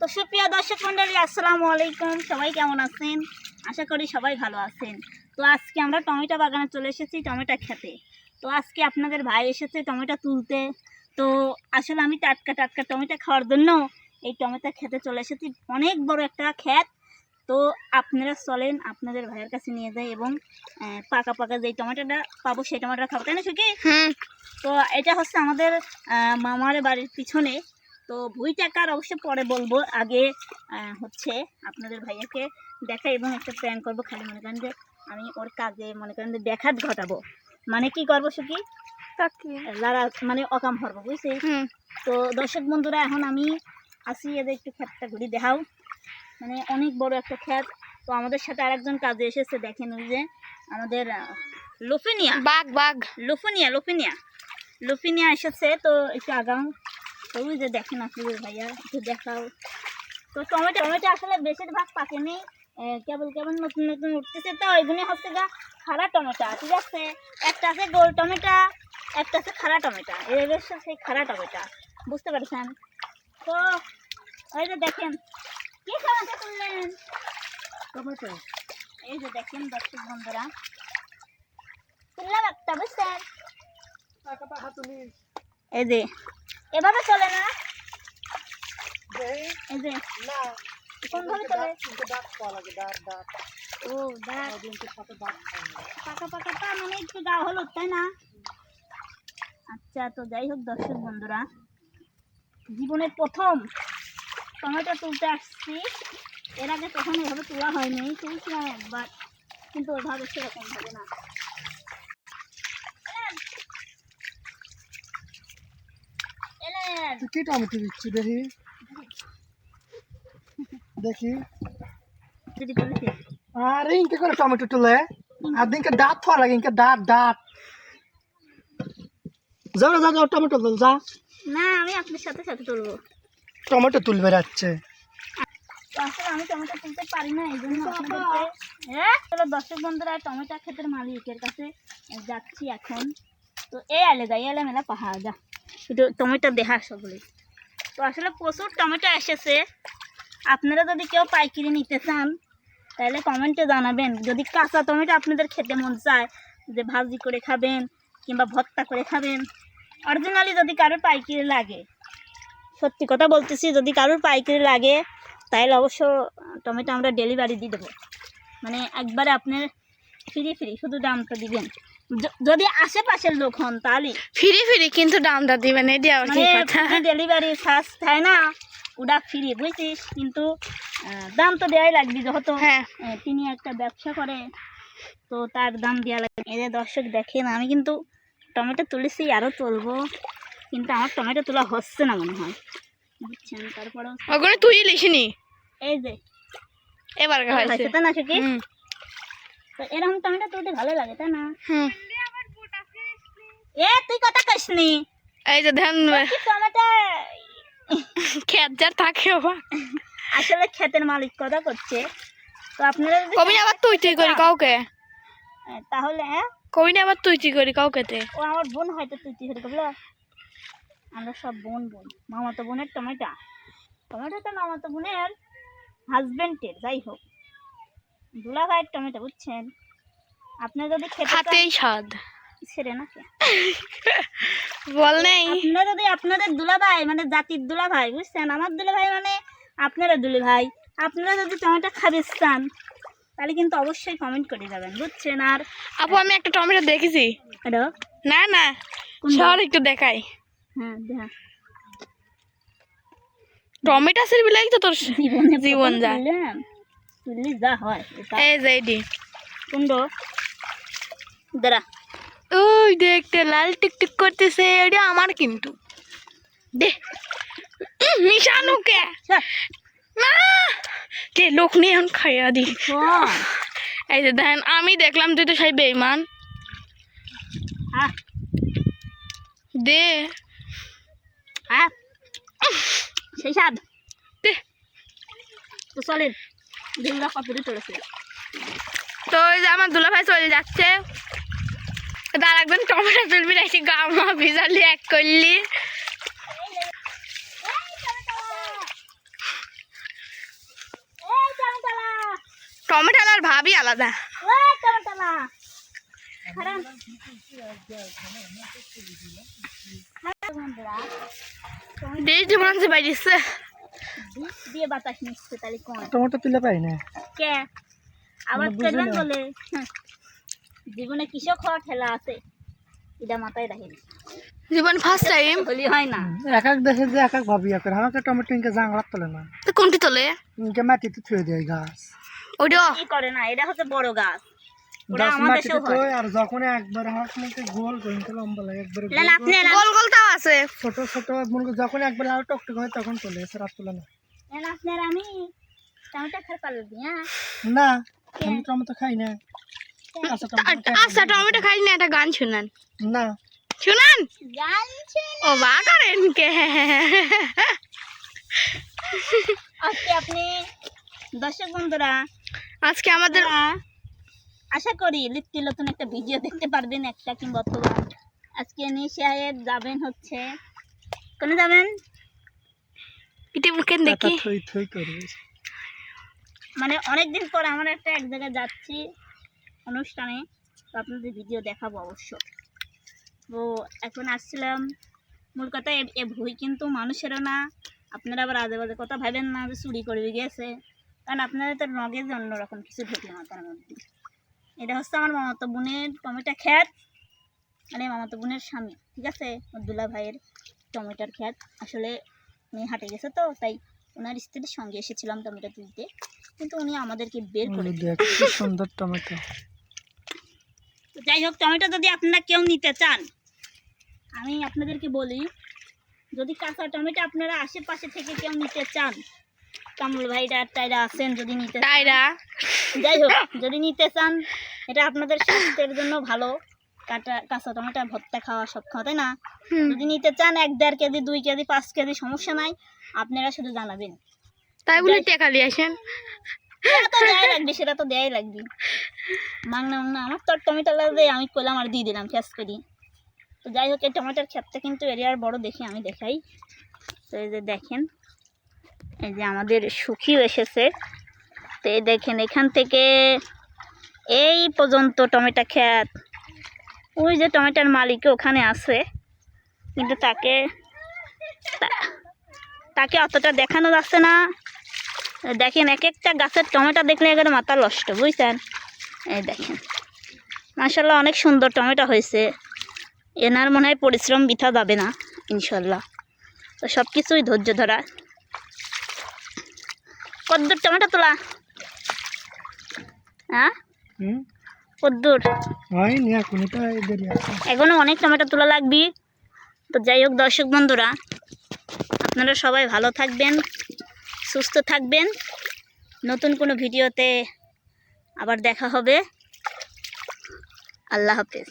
তো সুপ্রিয় দর্শক মন্ডলী আসসালামু আলাইকুম। সবাই কেমন আছেন? আশা করি সবাই ভালো আছেন। তো আজকে আমরা টমেটো বাগানে চলে এসেছি টমেটো খেতে। তো আজকে আপনাদের ভাই এসেছে টমেটো তুলতে। তো আসলে আমি টাটকা টাটকা টমেটো খাওয়ার জন্য এই টমেটো খেতে চলে এসেছি। অনেক বড় একটা ক্ষেত। তো আপনারা চলেন আপনাদের ভাইয়ের কাছে নিয়ে যাই এবং পাকা পাকা যেই টমেটোটা পাবো সেই টমেটোটা খাব। তাই না সুকি তো এটা হচ্ছে আমাদের মামার বাড়ির পিছনে তো ভুই টাকার অবশ্য পরে বলব। আগে হচ্ছে আপনাদের ভাইয়াকে দেখাই এবং একটা প্ল্যান করব। খালি মনে করেন যে আমি ওর কাজে মনে করেন যে ব্যাঘাত ঘটাবো। মানে কি করব সুকি লারা মানে অকাম হরবো বুঝছি? তো দর্শক বন্ধুরা এখন আমি আসি এদের একটু ক্ষেতটা ঘুরি দেখাও। মানে অনেক বড় একটা খ্যাত। তো আমাদের সাথে আরেকজন কাজে এসেছে দেখেন ওই যে আমাদের লুফিনিয়া। বাঘ বাঘ। লোফিনিয়া লোফিনিয়া। লোফিনিয়া এসেছে তো একটু আগাও। তো ওই যে দেখেন আপনাদের ভাইয়া একটু দেখাও। তো টমেটো টমেটো আসলে বেশিরভাগ পাকেনি। কেবল কেবল নতুন নতুন উঠতেছে তো এগুলি হচ্ছে গা খাড়া টমেটো ঠিক আছে? একটা আছে গোল টমেটো একটা আছে খাড়া টমেটো। হচ্ছে সেই খাড়া টমেটো বুঝতে পারছেন? তো ওই যে দেখেন কি টমেটো তুললেন টমেটো। এই যে দেখেন দর্শক বন্ধুরা। তুললাম একটা বুঝছেন? এই যে এভাবে চলে না? এই যে। কোনভাবে চলে? ও পাকা পাকা তা মানে একটু গা হলুদ তাই না? আচ্ছা তো যাই হোক দর্শক বন্ধুরা জীবনের প্রথম টমেটো তুলতে আসছি। এর আগে তখন এভাবে তোলা হয়নি তুলছিলাম একবার কিন্তু ওইভাবে সেরকম হবে না। এলেন কি টমেটো দিচ্ছি দেখি। দেখি। আরে ইনকে করে টমেটো তুলে। আর দিনকে দাঁত থাকা লাগে ইনকে দাঁত দাঁত যাও যা যাও টমেটো তুল যা। না আমি আপনার সাথে সাথে তুলবো। টমেটো তুলবে যাচ্ছে আমি টমেটো তুলতে পারি না এই জন্য হ্যাঁ চলো দর্শক বন্ধুরা টমেটো ক্ষেতের মালিকের কাছে যাচ্ছি এখন। তো এই আলে যাই এলে মেলা পাহাড় যা। একটু টমেটো দেখা সবগুলি। তো আসলে প্রচুর টমেটো এসেছে। আপনারা যদি কেউ পাইকারি নিতে চান, তাহলে কমেন্টে জানাবেন। যদি কাঁচা টমেটো আপনাদের খেতে মন চায়, যে ভাজি করে খাবেন কিংবা ভর্তা করে খাবেন, অরিজিনালি যদি কারোর পাইকারি লাগে, সত্যি কথা বলতেছি, যদি কারোর পাইকারি লাগে, তাহলে অবশ্য টমেটো আমরা ডেলিভারি দিয়ে দেবো। মানে একবারে আপনার ফ্রি ফ্রি শুধু দামটা দিবেন। যদি আশেপাশের লোক হন তাহলে। ফিরি ফিরি কিন্তু দামটা দিবেন এটি আবার কি মানে কথা? ডেলিভারি চার্জ থাকে না ওটা ফ্রি বুঝছিস? কিন্তু দাম তো দেওয়াই লাগবে যেহেতু। হ্যাঁ। তিনি একটা ব্যবসা করে তো তার দাম দেওয়া লাগবে। এই যে দর্শক দেখেন আমি কিন্তু টমেটো তুলেছি আরও তুলবো। কিন্তু আমার টমেটো তোলা হচ্ছে না মনে হয়। বুঝছেন? তারপরেও ওগুলো তুই লিখিনি? এই যে। এবার হয়েছে না কি হুম। তো এরকম টমেটো তুলতে ভালো লাগে তাই না? হুম এ তুই কথা কইসনি এই যে ধ্যান টমেটো খেত যার থাকে বাবা আসলে ক্ষেতের মালিক কথা করছে। তো আপনারা কবি আবার তুই তুই করি কাউকে? তাহলে হ্যাঁ? কবি না আবার তুই তুই করি কাউকে তে? ও আমার বোন হয়তো তুই তুই হতে বলো আমরা সব বোন বোন। মামাতো বোনের টমেটো টমেটো তো মামাতো বোনের হাজবেন্ডের যাই হোক। দুলা ভাইয়ের টমেটো বুঝছেন? আপনি যদি খেতে হাতেই স্বাদ। ছেড়ে না বল নেই। আপনারা যদি আপনাদের দুলা ভাই মানে জাতির দুলা ভাই বুঝছেন? আমার দুলা ভাই মানে আপনারা দুলা ভাই আপনারা যদি টমেটো খাবে চান তাহলে কিন্তু অবশ্যই কমেন্ট করে যাবেন বুঝছেন? আর আপু আমি একটা টমেটো দেখেছি। হ্যালো? না না? সর একটু দেখাই। হ্যাঁ দেখা। টমেটো সের বিলাই তো তোর জীবন যায়। যা হয় এই দাঁড়া। ওই দেখতে লাল টিকটিক করতেছে এটা আমার কিন্তু। দে। উম, মিশানো কে চল, না কে লোক নিয়ে এখন খাইয়া দি। এই যে দেখেন আমি দেখলাম তুই তো সেই বেইমান। দে। সেই স্বাদ। দে। চলেন। তো ওই যে আমার দুলা ভাই চলে যাচ্ছে। তার একদম টমেটো তুলবি নাকি গামা ভিজালি এক করলি টমেটো আর ভাবি আলাদা। ডেজ মনে হচ্ছে বাইরে বিষ দিয়ে বাতাস নিচ্ছে তাহলে কোন? টমেটো তুলে পাই না? কে? আবার মানে করবেন বলে? হ্যাঁ। জীবনে কৃষক হওয়ার ঠেলা আছে? এটা মাথায় রাখেন জীবন ফার্স্ট টাইম হলি হয় না। এক এক দেশে যে এক এক ভাবি করে। আমাকে টমেটো ইনকে তোলে না। তো কোনটি তোলে? ইনকে মাটিতে থুয়ে দেয় গাছ। ওইটা কি করে না? এটা হচ্ছে বড় গাছ। গোল করে ইনকে লম্বা লাগে একবারে গোল তাও আছে। ছোট ছোট যখন একবার আরও টকটক হয় তখন তোলে এছাড়া আর তোলে না। আপনার আমি? টমেটো পারল হ্যাঁ? না আমি টমেটো খাই না। আচ্ছা টমেটো খাই আচ্ছা টমেটো না একটা গান শুনান। না। শুনান? জানছি ও বা করেন কে? আজকে আপনি দর্শক বন্ধুরা আজকে আমাদের আশা করি লিপ্তি নতুন একটা ভিডিও দেখতে পারবেন একটা কিংবা আজকে নিশায়ের যাবেন হচ্ছে। কোনে যাবেন? ইটি মুখে টাকা দেখি। থই থই করবে মানে অনেকদিন পর আমরা একটা এক জায়গায় যাচ্ছি অনুষ্ঠানে। তো আপনাদের ভিডিও দেখাবো অবশ্য। তো এখন আসছিলাম। মূল কথা এ- ভুই কিন্তু মানুষেরও না। আপনারা আবার আজে বাজে কথা ভাবেন না যে চুরি করে গিয়েছে কারণ আপনাদের তো নগেজ অন্যরকম কিছু ঢুকলো মাথার মধ্যে। এটা হচ্ছে আমার মামাতো বোনের টমেটো খ্যাত মানে মামাতো বোনের স্বামী ঠিক আছে? দুলা ভাইয়ের টমেটোর খ্যাত আসলে উনি হাটে গেছে তো তাই ওনার স্ত্রীর সঙ্গে এসেছিলাম টমেটো তুলতে কিন্তু উনি আমাদেরকে বের করে। সুন্দর টমেটো তো যাই হোক টমেটো যদি আপনারা কেউ নিতে চান আমি আপনাদেরকে বলি যদি কাঁচা টমেটো আপনারা আশেপাশে থেকে কেউ নিতে চান কামল ভাইরা টাইরা আছেন যদি নিতে চান। যাই হোক যদি নিতে চান এটা আপনাদের স্বাস্থ্যের জন্য ভালো কাটা কাঁচা টমেটো ভর্তা খাওয়া সব খাওয়া তাই না? যদি নিতে চান এক দেড় কেজি দুই কেজি পাঁচ কেজি সমস্যা নাই। আপনারা শুধু জানাবেন। তাই বলে টেকালি আসেন? তো দেয়াই লাগবে সেটা তো দেয়াই লাগবে। মাংনা মাংনা আমার তো আর টমেটো লাগবে আমি কইলাম আর দিয়ে দিলাম ফেস করি। তো যাই হোক এই টমেটোর ক্ষেতটা কিন্তু এরিয়ার বড় দেখে আমি দেখাই। তো এই যে দেখেন এই যে আমাদের সুখিও এসেছে। তো এই দেখেন এখান থেকে এই পর্যন্ত টমেটো ক্ষেত। ওই যে টমেটোর মালিক ওখানে আছে, কিন্তু তাকে তাকে অতটা দেখানো যাচ্ছে না। দেখেন এক একটা গাছের টমেটো দেখলে একেবারে মাথা নষ্ট, বুঝছেন? এই দেখেন মাসাল্লাহ অনেক সুন্দর টমেটো হয়েছে। এনার মনে হয় পরিশ্রম বৃথা যাবে না ইনশাল্লাহ তো সব কিছুই ধৈর্য ধরা। কদ্দুর টমেটো তোলা। হ্যাঁ? কদ্দুর এখনও অনেক টমেটো তোলা লাগবে। তো যাই হোক দর্শক বন্ধুরা আপনারা সবাই ভালো থাকবেন সুস্থ থাকবেন। নতুন কোনো ভিডিওতে আবার দেখা হবে। আল্লাহ হাফেজ।